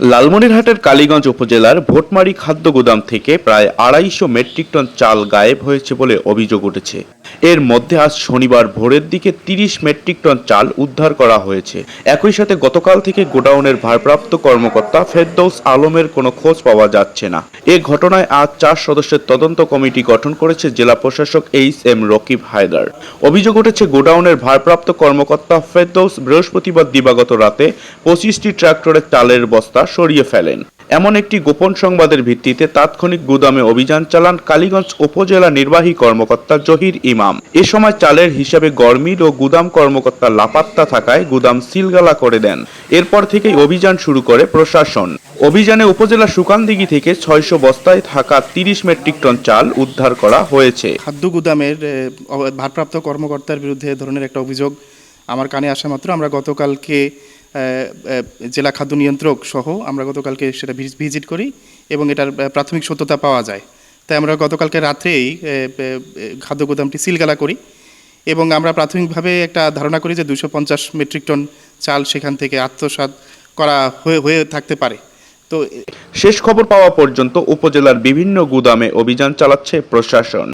লালমনিরহাটের কালীগঞ্জ উপজেলার ভোটমারি খাদ্য গুদাম থেকে প্রায় আড়াইশো মেট্রিক টন চাল গায়েব হয়েছে বলে অভিযোগ উঠেছে। এর মধ্যে আজ শনিবার ভোরের দিকে তিরিশ মেট্রিক টন চাল উদ্ধার করা হয়েছে। একই সাথে গতকাল থেকে গোডাউনের ভারপ্রাপ্ত কর্মকর্তা ফেরদৌস আলমের কোনো খোঁজ পাওয়া যাচ্ছে না। এ ঘটনায় আজ চার সদস্যের তদন্ত কমিটি গঠন করেছে জেলা প্রশাসক এইচ এম রকিব হায়দার। অভিযোগ উঠেছে, গোডাউনের ভারপ্রাপ্ত কর্মকর্তা ফেরদৌস বৃহস্পতিবার দিবাগত রাতে পঁচিশটি ট্রাক্টরের চালের বস্তা সরিয়ে ফেলেন। এমন একটি গোপন সংবাদের ভিত্তিতে তাৎক্ষণিক গুদামে অভিযান চালান কালীগঞ্জ উপজেলা নির্বাহী কর্মকর্তা জহির ইমাম। এ সময় চালের হিসাবে গরমিল ও গুদাম কর্মকর্তা লাপাত্তা থাকায় গুদাম সিলগালা করে দেন। এরপর থেকেই অভিযান শুরু করে প্রশাসন। অভিযানে উপজেলা সুকানদিঘি থেকে ছয়শো বস্তায় থাকা তিরিশ মেট্রিক টন চাল উদ্ধার করা হয়েছে। খাদ্য গুদামের ভারপ্রাপ্ত কর্মকর্তার বিরুদ্ধে ধরনের একটা অভিযোগ আমার কানে আসা মাত্র। আমরা গতকালকে জেলা খাদ্য নিয়ন্ত্রক সহ আমরা গতকালকে সেটা ভিজ- ভিজিট করি এবং এটার প্রাথমিক সত্যতা পাওয়া যায়। তাই আমরা গতকালকে রাত্রেই খাদ্য গুদামটি সিলগালা করি এবং আমরা প্রাথমিকভাবে একটা ধারণা করি যে দুশো পঞ্চাশ মেট্রিক টন চাল সেখান থেকে আত্মসাৎ করা হয়ে হয়ে থাকতে পারে। তো শেষ খবর পাওয়া পর্যন্ত উপজেলার বিভিন্ন গুদামে অভিযান চালাচ্ছে প্রশাসন।